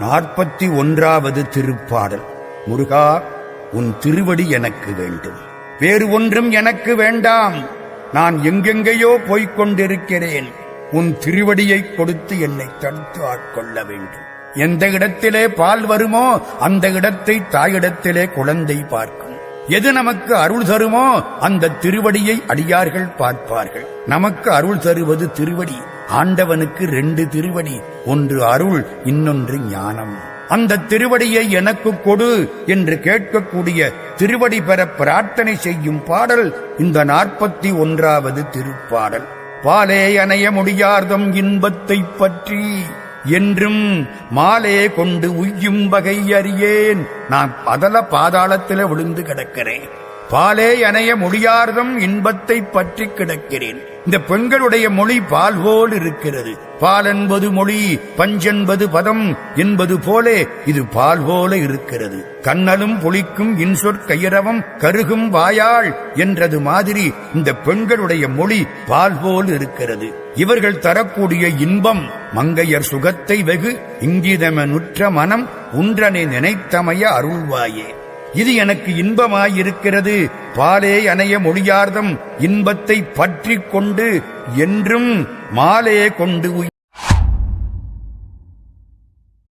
நாற்பத்தி ஒன்றாவது திருப்பாடல். முருகா உன் திருவடி எனக்கு வேண்டும். வேறு ஒன்றும் எனக்கு வேண்டாம். நான் எங்கெங்கேயோ போய்க் கொண்டிருக்கிறேன் உன் திருவடியை கொடுத்து என்னை தடுத்து ஆட்கொள்ள வேண்டும். எந்த இடத்திலே பால் வருமோ அந்த இடத்தை தாயிடத்திலே குழந்தை பார்க்கும். எது நமக்கு அருள் தருமோ அந்த திருவடியை அடியார்கள் பார்ப்பார்கள். நமக்கு அருள் தருவது திருவடி. ஆண்டவனுக்கு ரெண்டு திருவடி ஒன்று அருள் இன்னொன்று ஞானம். அந்த திருவடியை எனக்கு கொடு என்று கேட்கக்கூடிய திருவடி பெற பிரார்த்தனை செய்யும் பாடல் இந்த நாற்பத்தி ஒன்றாவது திருப்பாடல். பாலே அணைய முடியார்தம் இன்பத்தைப் பற்றி என்றும் மாலே கொண்டு உய்யும் வகை அறியேன். நான் அதல பாதாளத்தில விழுந்து கிடக்கிறேன். பாலே அணைய முடியார்தம் இன்பத்தை பற்றி கிடக்கிறேன். இந்த பெண்களுடைய மொழி பால் போல் இருக்கிறது. பால் என்பது மொழி பஞ்சென்பது பதம் என்பது போலே இது பால் போல இருக்கிறது. கண்ணலும் புளிக்கும் இன்சொற் கையரவம் கருகும் வாயாள் என்றது மாதிரி இந்த பெண்களுடைய மொழி பால் போல் இருக்கிறது. இவர்கள் தரக்கூடிய இன்பம் மங்கையர் சுகத்தை வெகு இங்கிதமெனுற்ற மனம் உன்றனை நினைத்தமைய அருள்வாயே. இது எனக்கு இன்பமாயிருக்கிறது. பாலே அணைய மொழியார்தம் இன்பத்தை பற்றி கொண்டு என்றும் மாலே கொண்டு